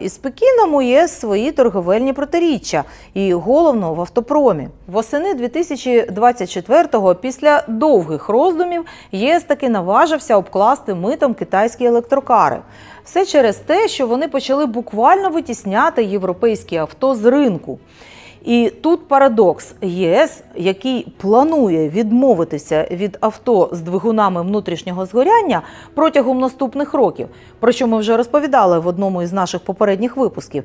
Із Пекіном є свої торговельні протиріччя і головно в автопромі. Восени 2024-го, після довгих роздумів, ЄС таки наважився обкласти митом китайські електрокари. Все через те, що вони почали буквально витісняти європейські авто з ринку. І тут парадокс ЄС, який планує відмовитися від авто з двигунами внутрішнього згоряння протягом наступних років, про що ми вже розповідали в одному із наших попередніх випусків,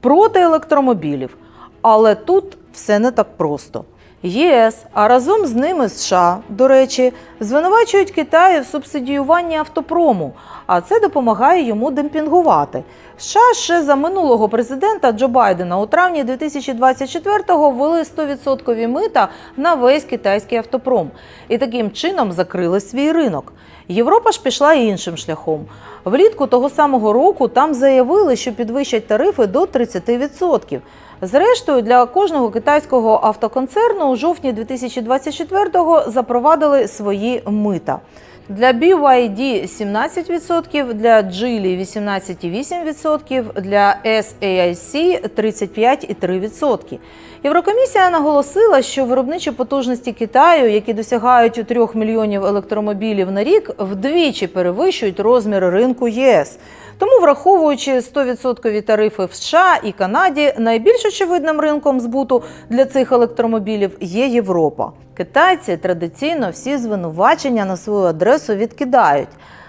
проти електромобілів. Але тут все не так просто. ЄС, а разом з ними США, до речі, звинувачують Китай в субсидіюванні автопрому, а це допомагає йому демпінгувати. США ще за минулого президента Джо Байдена у травні 2024-го ввели 100% мита на весь китайський автопром і таким чином закрили свій ринок. Європа ж пішла іншим шляхом. Влітку того самого року там заявили, що підвищать тарифи до 30%. Зрештою, для кожного китайського автоконцерну у жовтні 2024-го запровадили свої мита. Для BYD 17%, для Geely 18,8%, для SAIC 35,3%. Єврокомісія наголосила, що виробничі потужності Китаю, які досягають 3 мільйонів електромобілів на рік, вдвічі перевищують розмір ринку ЄС. Тому, враховуючи 100% тарифи в США і Канаді, найбільш очевидним ринком збуту для цих електромобілів є Європа. Китайці традиційно всі звинувачення на свою адресу відкидають.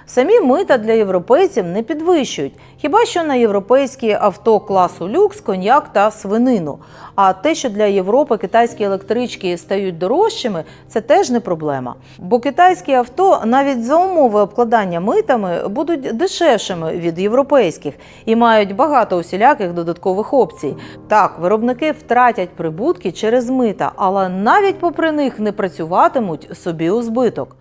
Самі мита для європейців не підвищують, хіба що на європейські авто класу люкс, коньяк та свинину. А те, що для Європи китайські електрички стають дорожчими, це теж не проблема. Бо китайські авто навіть за умови обкладання митами будуть дешевшими від європейських і мають багато усіляких додаткових опцій. Так, виробники втратять прибутки через мита, але навіть попри них не працюватимуть собі у збиток.